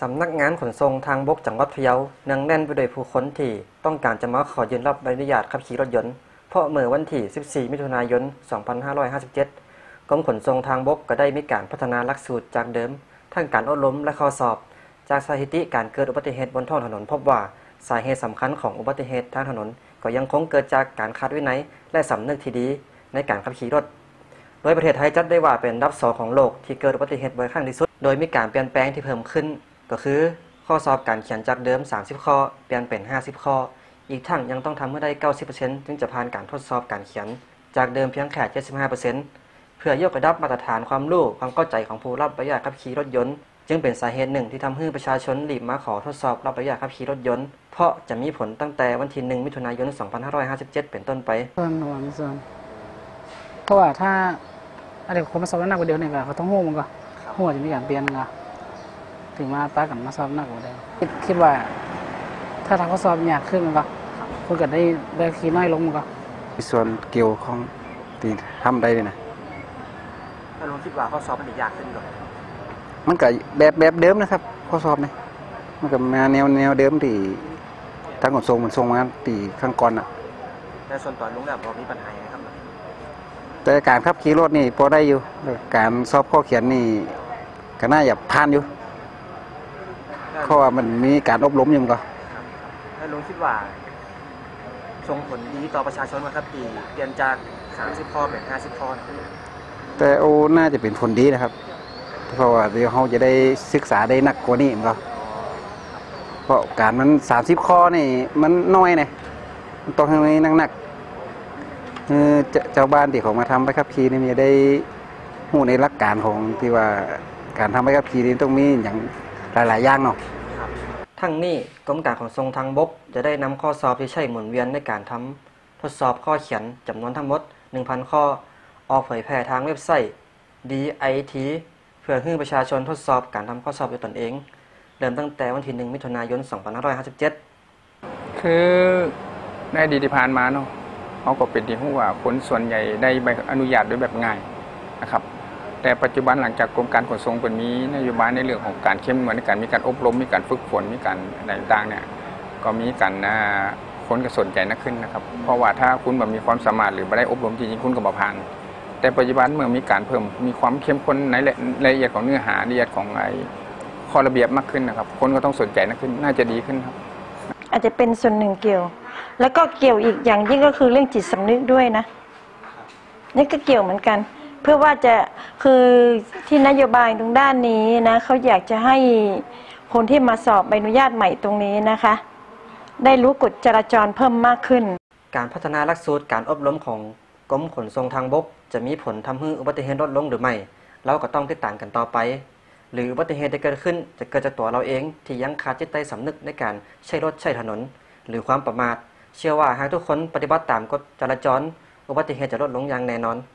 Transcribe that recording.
สำนักงานขนส่งทางบกจังหวัดพะเยาเนืองแน่นไปด้วยผู้คนที่ต้องการจะมาขอยืนรับใบอนุญาตขับขี่รถยนต์ เพราะเมื่อวันที่ 14 มิถุนายน 2557 กรมขนส่งทางบกก็ได้มีการพัฒนาหลักสูตรจากเดิม ทั้งการอบรมและข้อสอบ จากสถิติการเกิดอุบัติเหตุบนท้องถนนพบว่าสาเหตุสำคัญของอุบัติเหตุทางถนน ก็ยังคงเกิดจากการขาดวินัยและสำนึกที่ดีในการขับขี่รถ โดยประเทศไทยจัดได้ว่าเป็นอันดับสองของโลกที่เกิดอุบัติเหตุบ่อยครั้งที่สุด โดยมีการเปลี่ยนแปลงที่เพิ่มขึ้น ก็คือข้อสอบการเขียนจากเดิม 30 ข้อ เปลี่ยนเป็น 50 ข้อ อีกทั้งยังต้องทำให้ได้ 90%จึงจะผ่านการทดสอบการเขียน จากเดิมเพียงแค่ 75%เพื่อยกระดับมาตรฐานความรู้ความเข้าใจของผู้รับใบอนุญาตขับขี่รถยนต์ จึงเป็นสาเหตุหนึ่งที่ทำให้ประชาชนรีบมาขอทดสอบรับใบอนุญาตขับขี่รถยนต์ เพราะจะมีผลตั้งแต่วันที่ 1 มิถุนายน 2557 เป็นต้นไปส่วนหวงส่วนเพราะว่าถ้าอะไรคนมาสอบน้ำหนักกว่าเดียวเนี่ยก็เขาต้องหู้มันก็หู้จะมีการเปลี่ยนก็ ถึงมาป้ากันมาสอบหนักกว่าเดิมคิดคิดว่า ถ้าทำข้อสอบยากขึ้นมันก็คนก็ได้ได้คีน้อยลงมันก็มีส่วนเกี่ยวของที่ทำได้เลยนะถ้าลุงคิดว่าข้อสอบมันยากขึ้นหรอมันก็แบบแบบเดิมนะครับ ข้อสอบนี่มันก็มาแนวแนวเดิมที่ทางขนส่งมันส่งมาตีข้างก่อนอะแต่ส่วนตัวลุงแบบบ่มีปัญหาครับ แต่การขับขี่รถนี่พอได้อยู่แล้วการสอบข้อเขียนนี่ก็น่าจะผ่านอยู่ เพราะว่ามันมีการอบรมอยู่มันก็ถ้าลุงคิดว่าส่งผลดีต่อประชาชนไหมครับที่เปลี่ยนจาก 30ข้อเป็น 50ข้อแต่โอ้น่าจะเป็นผลดีนะครับ เพราะว่าเดี๋ยวเขาจะได้ศึกษาได้หนักกว่านี้มันก็เพราะการมันสามสิบข้อนี่มันน้อยนะมันต้องให้หนักหนักๆเออเจ้าเจ้าบ้านที่เขามาทำใบขับขี่นี่มันจะได้หูในหลักการของที่ว่าการทำใบขับขี่นี่ต้องมีอย่าง หลาย ๆ อย่างเนาะทั้งนี้กรมการขนส่งทางบก จะได้นำข้อสอบที่ใช้หมุนเวียนในการทำทดสอบข้อเขียนจำนวนทั้งหมด 1,000 ข้อ ออกเผยแพร่ทางเว็บไซต์ DIT เพื่อให้ประชาชนทดสอบการทำข้อสอบด้วยตนเอง เริ่มตั้งแต่วันที่ 1 มิถุนายน 2557 คือในอดีตที่ผ่านมาเนาะเขาก็เป็นที่รู้ว่าคนส่วนใหญ่ได้ใบอนุญาตด้วยแบบง่ายนะครับ แต่ปัจจุบันหลังจากกรมการขนส่งเป็นมีนโยบายในเรื่องของการเข้มงวดในการมีการอบรมมีการฝึกฝนมีการอะไรต่างๆเนี่ยก็มีการคนก็สนใจนักขึ้นนะครับ เพราะว่าถ้าคุณแบบมีความสามารถหรือไม่ได้อบรมจริงๆคุณก็บ่ผ่าน แต่ปัจจุบันเมื่อมีการเพิ่มมีความเข้มข้นในรายละเอียดของเนื้อหารายละเอียดของไอ้ข้อระเบียบมากขึ้นนะครับ คนก็ต้องสนใจนักขึ้นน่าจะดีขึ้นครับ อาจจะเป็นส่วนหนึ่งเกี่ยว แล้วก็เกี่ยวอีกอย่างยิ่งก็คือเรื่องจิตสำนึกด้วยนะนี่ก็เกี่ยวเหมือนกัน เพื่อว่าจะคือที่นโยบายตรงด้านนี้นะเขาอยากจะให้คนที่มาสอบใบอนุญาตใหม่ตรงนี้นะคะ ได้รู้กฎจราจรเพิ่มมากขึ้น การพัฒนาหลักสูตรการอบรมของกรมขนส่งทางบก จะมีผลทำให้อุบัติเหตุลดลงหรือไม่ เราก็ต้องติดตามกันต่อไป หรืออุบัติเหตุที่เกิดขึ้นจะเกิดจากตัวเราเองที่ยังขาดจิตใต้สำนึกในการใช้รถใช้ถนน หรือความประมาท เชื่อว่าหากทุกคนปฏิบัติตามกฎจราจร อุบัติเหตุจะลดลงอย่างแน่นอน